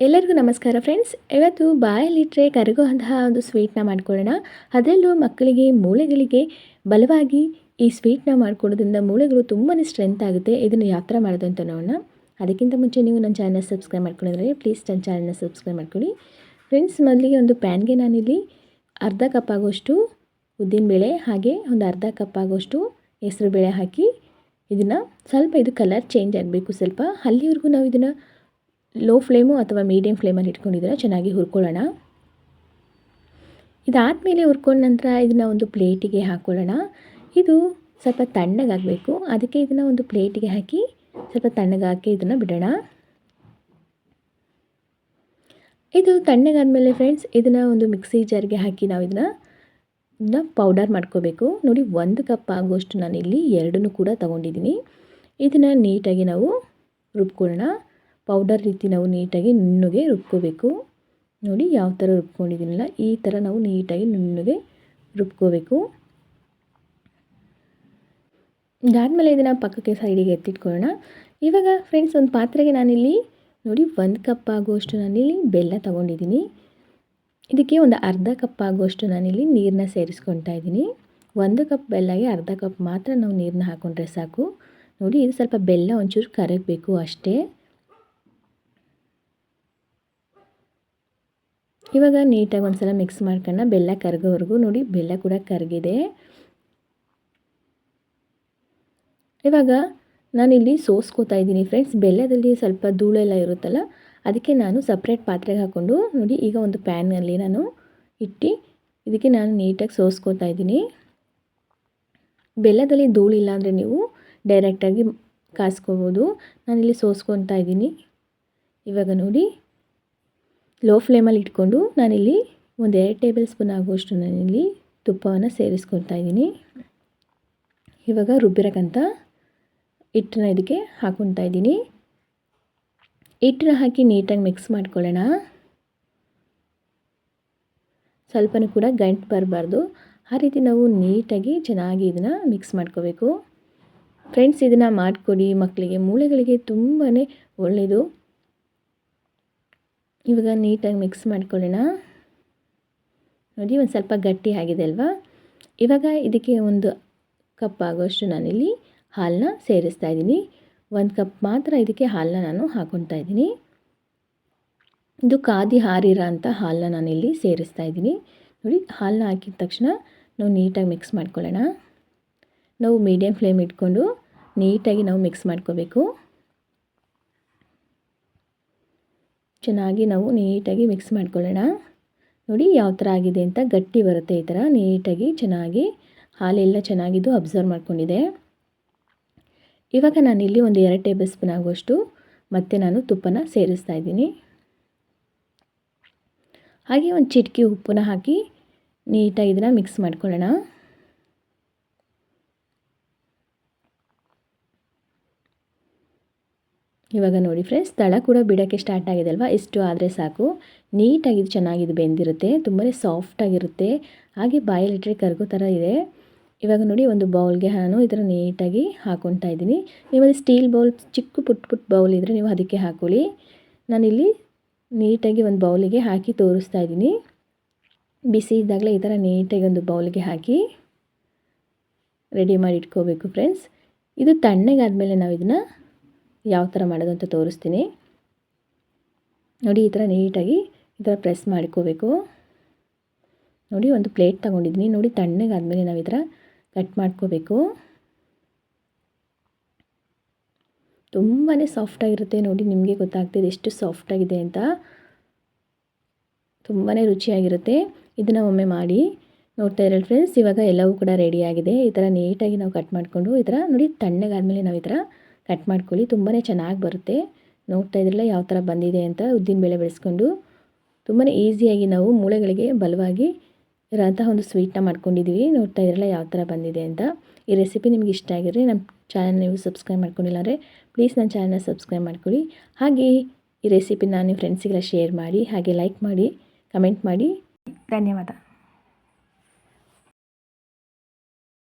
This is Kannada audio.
ಎಲ್ಲರಿಗೂ ನಮಸ್ಕಾರ ಫ್ರೆಂಡ್ಸ್. ಇವತ್ತು ಬಾಯಲ್ಲಿಟ್ಟರೆ ಕರಗುವಂತಹ ಒಂದು ಸ್ವೀಟ್ನ ಮಾಡ್ಕೊಳ್ಳೋಣ. ಅದರಲ್ಲೂ ಮಕ್ಕಳಿಗೆ, ಮೂಳೆಗಳಿಗೆ ಬಲವಾಗಿ ಈ ಸ್ವೀಟ್ನ ಮಾಡ್ಕೊಳ್ಳೋದ್ರಿಂದ ಮೂಳೆಗಳು ತುಂಬಾ ಸ್ಟ್ರೆಂತ್ ಆಗುತ್ತೆ. ಇದನ್ನು ಯಾವ ಥರ ಮಾಡೋದು ಅಂತ ನೋಡೋಣ. ಅದಕ್ಕಿಂತ ಮುಂಚೆ ನೀವು ನನ್ನ ಚಾನಲ್ನ ಸಬ್ಸ್ಕ್ರೈಬ್ ಮಾಡ್ಕೊಂಡಿದ್ರೆ ಪ್ಲೀಸ್ ನನ್ನ ಚಾನಲ್ನ ಸಬ್ಸ್ಕ್ರೈಬ್ ಮಾಡ್ಕೊಳ್ಳಿ. ಫ್ರೆಂಡ್ಸ್, ಮೊದಲಿಗೆ ಒಂದು ಪ್ಯಾನ್ಗೆ ನಾನಿಲ್ಲಿ ಅರ್ಧ ಕಪ್ ಆಗೋಷ್ಟು ಉದ್ದಿನಬೇಳೆ ಹಾಗೆ ಒಂದು ಅರ್ಧ ಕಪ್ ಆಗೋಷ್ಟು ಹೆಸರುಬೇಳೆ ಹಾಕಿ ಇದನ್ನು ಸ್ವಲ್ಪ ಇದು ಕಲರ್ ಚೇಂಜ್ ಆಗಬೇಕು ಸ್ವಲ್ಪ. ಅಲ್ಲಿವರೆಗೂ ನಾವು ಇದನ್ನು ಲೋ ಫ್ಲೇಮು ಅಥವಾ ಮೀಡಿಯಮ್ ಫ್ಲೇಮಲ್ಲಿ ಇಟ್ಕೊಂಡಿದ್ದೀರಾ? ಚೆನ್ನಾಗಿ ಹುರ್ಕೊಳ್ಳೋಣ. ಇದಾದಮೇಲೆ ಹುರ್ಕೊಂಡ ನಂತರ ಇದನ್ನು ಒಂದು ಪ್ಲೇಟಿಗೆ ಹಾಕ್ಕೊಳ್ಳೋಣ ಇದು ಸ್ವಲ್ಪ ತಣ್ಣಗಾಗಬೇಕು. ಅದಕ್ಕೆ ಇದನ್ನು ಒಂದು ಪ್ಲೇಟಿಗೆ ಹಾಕಿ ಸ್ವಲ್ಪ ತಣ್ಣಗಾಕಿ ಇದನ್ನು ಬಿಡೋಣ. ಇದು ತಣ್ಣಗಾದಮೇಲೆ ಫ್ರೆಂಡ್ಸ್ ಇದನ್ನು ಒಂದು ಮಿಕ್ಸಿ ಜಾರ್ಗೆ ಹಾಕಿ ನಾವು ಇದನ್ನು ಇದನ್ನ ಪೌಡರ್ ಮಾಡ್ಕೋಬೇಕು. ನೋಡಿ, ಒಂದು ಕಪ್ ಆಗುವಷ್ಟು ನಾನು ಇಲ್ಲಿ ಎರಡನ್ನೂ ಕೂಡ ತೊಗೊಂಡಿದ್ದೀನಿ. ಇದನ್ನು ನೀಟಾಗಿ ನಾವು ರುಬ್ಕೊಳ್ಳೋಣ. ಪೌಡರ್ ರೀತಿ ನಾವು ನೀಟಾಗಿ ನುಣ್ಣಗೆ ರುಬ್ಕೋಬೇಕು. ನೋಡಿ ಯಾವ ಥರ ರುಬ್ಕೊಂಡಿದ್ದೀನಲ್ಲ, ಈ ಥರ ನಾವು ನೀಟಾಗಿ ನುಣ್ಣಗೆ ರುಬ್ಕೋಬೇಕು. ಇದಾದಮೇಲೆ ಇದನ್ನು ಪಕ್ಕಕ್ಕೆ ಸೈಡಿಗೆ ಎತ್ತಿಟ್ಕೊಳ್ಳೋಣ. ಇವಾಗ ಫ್ರೆಂಡ್ಸ್ ಒಂದು ಪಾತ್ರೆಗೆ ನಾನಿಲ್ಲಿ ನೋಡಿ ಒಂದು ಕಪ್ ಆಗುವಷ್ಟು ನಾನಿಲ್ಲಿ ಬೆಲ್ಲ ತೊಗೊಂಡಿದ್ದೀನಿ. ಇದಕ್ಕೆ ಒಂದು ಅರ್ಧ ಕಪ್ ಆಗುವಷ್ಟು ನಾನಿಲ್ಲಿ ನೀರನ್ನ ಸೇರಿಸ್ಕೊತಾ ಇದ್ದೀನಿ. ಒಂದು ಕಪ್ ಬೆಲ್ಲಗೆ ಅರ್ಧ ಕಪ್ ಮಾತ್ರ ನಾವು ನೀರನ್ನ ಹಾಕ್ಕೊಂಡ್ರೆ ಸಾಕು. ನೋಡಿ ಇದು ಸ್ವಲ್ಪ ಬೆಲ್ಲ ಒಂಚೂರು ಕರಗಬೇಕು ಅಷ್ಟೇ. ಇವಾಗ ನೀಟಾಗಿ ಒಂದು ಸಲ ಮಿಕ್ಸ್ ಮಾಡ್ಕೊಂಡು ಬೆಲ್ಲ ಕರಗೋವರೆಗೂ ನೋಡಿ, ಬೆಲ್ಲ ಕೂಡ ಕರಗಿದೆ. ಇವಾಗ ನಾನಿಲ್ಲಿ ಸೋಸ್ಕೋತಾ ಇದ್ದೀನಿ ಫ್ರೆಂಡ್ಸ್ ಬೆಲ್ಲದಲ್ಲಿ ಸ್ವಲ್ಪ ಧೂಳೆಲ್ಲ ಇರುತ್ತಲ್ಲ, ಅದಕ್ಕೆ ನಾನು ಸಪ್ರೇಟ್ ಪಾತ್ರೆಗೆ ಹಾಕ್ಕೊಂಡು ನೋಡಿ, ಈಗ ಒಂದು ಪ್ಯಾನಲ್ಲಿ ನಾನು ಇಟ್ಟು ಇದಕ್ಕೆ ನಾನು ನೀಟಾಗಿ ಸೋಸ್ಕೋತಾ ಇದ್ದೀನಿ. ಬೆಲ್ಲದಲ್ಲಿ ಧೂಳಿಲ್ಲ ಅಂದರೆ ನೀವು ಡೈರೆಕ್ಟಾಗಿ ಕಾಸ್ಕೋಬೋದು. ನಾನಿಲ್ಲಿ ಸೋಸ್ಕೊತಾ ಇದ್ದೀನಿ. ಇವಾಗ ನೋಡಿ ಲೋ ಫ್ಲೇಮಲ್ಲಿ ಇಟ್ಕೊಂಡು ನಾನಿಲ್ಲಿ ಒಂದು ಎರಡು ಟೇಬಲ್ ಸ್ಪೂನ್ ಆಗುವಷ್ಟು ನಾನಿಲ್ಲಿ ತುಪ್ಪವನ್ನು ಸೇರಿಸ್ಕೊಳ್ತಾ ಇದ್ದೀನಿ. ಇವಾಗ ರುಬ್ಬಿರಕ್ಕಂತ ಹಿಟ್ಟನ್ನ ಇದಕ್ಕೆ ಹಾಕ್ಕೊಳ್ತಾ ಇದ್ದೀನಿ. ಹಿಟ್ಟನ್ನ ಹಾಕಿ ನೀಟಾಗಿ ಮಿಕ್ಸ್ ಮಾಡ್ಕೊಳ್ಳೋಣ. ಸ್ವಲ್ಪನೂ ಕೂಡ ಗಂಟು ಬರಬಾರ್ದು. ಆ ರೀತಿ ನಾವು ನೀಟಾಗಿ ಚೆನ್ನಾಗಿ ಇದನ್ನು ಮಿಕ್ಸ್ ಮಾಡ್ಕೋಬೇಕು. ಫ್ರೆಂಡ್ಸ್ ಇದನ್ನು ಮಾಡಿಕೊಡಿ. ಮಕ್ಕಳಿಗೆ, ಮೂಳೆಗಳಿಗೆ ತುಂಬಾ ಒಳ್ಳೆಯದು ಇವಾಗ ನೀಟಾಗಿ ಮಿಕ್ಸ್ ಮಾಡ್ಕೊಳ್ಳೋಣ. ನೋಡಿ, ಒಂದು ಸ್ವಲ್ಪ ಗಟ್ಟಿ ಆಗಿದೆ ಅಲ್ವಾ? ಇವಾಗ ಇದಕ್ಕೆ ಒಂದು ಕಪ್ ಆಗೋಷ್ಟು ನಾನಿಲ್ಲಿ ಹಾಲನ್ನ ಸೇರಿಸ್ತಾ ಇದ್ದೀನಿ. ಒಂದು ಕಪ್ ಮಾತ್ರ ಇದಕ್ಕೆ ಹಾಲನ್ನ ನಾನು ಹಾಕೊತಾ ಇದ್ದೀನಿ. ಇದು ಕಾದಿ ಹಾರಿರೋ ಅಂಥ ಹಾಲನ್ನ ನಾನಿಲ್ಲಿ ಸೇರಿಸ್ತಾ ಇದ್ದೀನಿ. ನೋಡಿ, ಹಾಲನ್ನ ಹಾಕಿದ ತಕ್ಷಣ ನಾವು ನೀಟಾಗಿ ಮಿಕ್ಸ್ ಮಾಡ್ಕೊಳ್ಳೋಣ. ನಾವು ಮೀಡಿಯಮ್ ಫ್ಲೇಮ್ ಇಟ್ಕೊಂಡು ನೀಟಾಗಿ ನಾವು ಮಿಕ್ಸ್ ಮಾಡ್ಕೋಬೇಕು. ಚೆನ್ನಾಗಿ ನಾವು ನೀಟಾಗಿ ಮಿಕ್ಸ್ ಮಾಡ್ಕೊಳ್ಳೋಣ. ನೋಡಿ ಯಾವ ಥರ ಆಗಿದೆ ಅಂತ ಗಟ್ಟಿ ಬರುತ್ತೆ ಈ ಥರ ನೀಟಾಗಿ ಚೆನ್ನಾಗಿ ಹಾಲೆಲ್ಲ ಚೆನ್ನಾಗಿದ್ದು ಅಬ್ಸರ್ವ್ ಮಾಡ್ಕೊಂಡಿದೆ. ಇವಾಗ ನಾನಿಲ್ಲಿ ಒಂದು ಎರಡು ಟೇಬಲ್ ಸ್ಪೂನ್ ಆಗುವಷ್ಟು ಮತ್ತೆ ನಾನು ತುಪ್ಪನ ಸೇರಿಸ್ತಾ ಇದ್ದೀನಿ. ಹಾಗೆ ಒಂದು ಚಿಟಕಿ ಉಪ್ಪನ್ನ ಹಾಕಿ ನೀಟಾಗಿ ಇದನ್ನು ಮಿಕ್ಸ್ ಮಾಡ್ಕೊಳ್ಳೋಣ. ಇವಾಗ ನೋಡಿ ಫ್ರೆಂಡ್ಸ್ ತಳ ಕೂಡ ಬಿಡೋಕ್ಕೆ ಸ್ಟಾರ್ಟ್ ಆಗಿದೆ ಅಲ್ವಾ ಇಷ್ಟು ಆದರೆ ಸಾಕು. ನೀಟಾಗಿ ಇದು ಚೆನ್ನಾಗಿದ್ದು ಬೆಂದಿರುತ್ತೆ. ತುಂಬಾ ಸಾಫ್ಟಾಗಿರುತ್ತೆ ಹಾಗೆ ಬಾಯಲ್ಲಿಟ್ಟರೆ ಕರ್ಗೋ ಥರ ಇದೆ. ಇವಾಗ ನೋಡಿ ಒಂದು ಬೌಲ್ಗೆ ನಾನು ಈ ಥರ ನೀಟಾಗಿ ಹಾಕೊತಾ ಇದ್ದೀನಿ. ನಿಮ್ಮಲ್ಲಿ ಸ್ಟೀಲ್ ಬೌಲ್ ಚಿಕ್ಕ ಪುಟ್ಟ ಪುಟ್ಟ ಬೌಲ್ ಇದ್ದರೆ ನೀವು ಅದಕ್ಕೆ ಹಾಕೊಳ್ಳಿ. ನಾನಿಲ್ಲಿ ನೀಟಾಗಿ ಒಂದು ಬೌಲಿಗೆ ಹಾಕಿ ತೋರಿಸ್ತಾ ಇದ್ದೀನಿ. ಬಿಸಿ ಇದ್ದಾಗಲೇ ಈ ಥರ ನೀಟಾಗಿ ಒಂದು ಬೌಲ್ಗೆ ಹಾಕಿ ರೆಡಿ ಮಾಡಿ ಇಟ್ಕೋಬೇಕು ಫ್ರೆಂಡ್ಸ್ ಇದು ತಣ್ಣಗಾದಮೇಲೆ ನಾವು ಇದನ್ನು ಯಾವ ಥರ ಮಾಡೋದು ಅಂತ ತೋರಿಸ್ತೀನಿ. ನೋಡಿ, ಈ ಥರ ನೀಟಾಗಿ ಈ ಥರ ಪ್ರೆಸ್ ಮಾಡ್ಕೋಬೇಕು. ನೋಡಿ, ಒಂದು ಪ್ಲೇಟ್ ತಗೊಂಡಿದ್ದೀನಿ. ನೋಡಿ, ತಣ್ಣಗಾದ್ಮೇಲೆ ನಾವು ಈ ಥರ ಕಟ್ ಮಾಡ್ಕೋಬೇಕು. ತುಂಬಾ ಸಾಫ್ಟಾಗಿರುತ್ತೆ ನೋಡಿ, ನಿಮಗೆ ಗೊತ್ತಾಗ್ತಿದೆ ಎಷ್ಟು ಸಾಫ್ಟಾಗಿದೆ ಅಂತ. ತುಂಬಾ ರುಚಿಯಾಗಿರುತ್ತೆ. ಇದನ್ನು ಒಮ್ಮೆ ಮಾಡಿ ನೋಡ್ತಾ ಇರಲ್ಲ ಫ್ರೆಂಡ್ಸ್. ಇವಾಗ ಎಲ್ಲವೂ ಕೂಡ ರೆಡಿಯಾಗಿದೆ ಈ ಥರ ನೀಟಾಗಿ ನಾವು ಕಟ್ ಮಾಡಿಕೊಂಡು ಈ ಥರ ನೋಡಿ, ತಣ್ಣಗಾದ್ಮೇಲೆ ನಾವು ಈ ಥರ ಕಟ್ ಮಾಡ್ಕೊಳ್ಳಿ ತುಂಬಾ ಚೆನ್ನಾಗಿ ಬರುತ್ತೆ. ನೋಡ್ತಾ ಇದ್ರಲ್ಲ ಯಾವ ಥರ ಬಂದಿದೆ ಅಂತ ಉದ್ದಿನ ಬೇಳೆ ಬೆಳೆಸ್ಕೊಂಡು. ತುಂಬಾ ಈಸಿಯಾಗಿ ನಾವು ಮೂಳೆಗಳಿಗೆ ಬಲವಾಗಿ ಇರೋಂಥ ಒಂದು ಸ್ವೀಟ್ನ ಮಾಡ್ಕೊಂಡಿದ್ದೀವಿ ನೋಡ್ತಾ ಇದ್ರಲ್ಲ ಯಾವ ಥರ ಬಂದಿದೆ ಅಂತ. ಈ ರೆಸಿಪಿ ನಿಮ್ಗೆ ಇಷ್ಟ ಆಗಿದ್ರೆ ನಮ್ಮ ಚಾನಲ್ ನೀವು ಸಬ್ಸ್ಕ್ರೈಬ್ ಮಾಡ್ಕೊಂಡಿಲ್ಲ ಅಂದರೆ ಪ್ಲೀಸ್ ನನ್ನ ಚಾನಲ್ನ ಸಬ್ಸ್ಕ್ರೈಬ್ ಮಾಡ್ಕೊಳ್ಳಿ. ಹಾಗೆ ಈ ರೆಸಿಪಿನ ನಿಮ್ಮ ಫ್ರೆಂಡ್ಸಿಗೆಲ್ಲ ಶೇರ್ ಮಾಡಿ, ಹಾಗೆ ಲೈಕ್ ಮಾಡಿ ಕಮೆಂಟ್ ಮಾಡಿ. ಧನ್ಯವಾದ.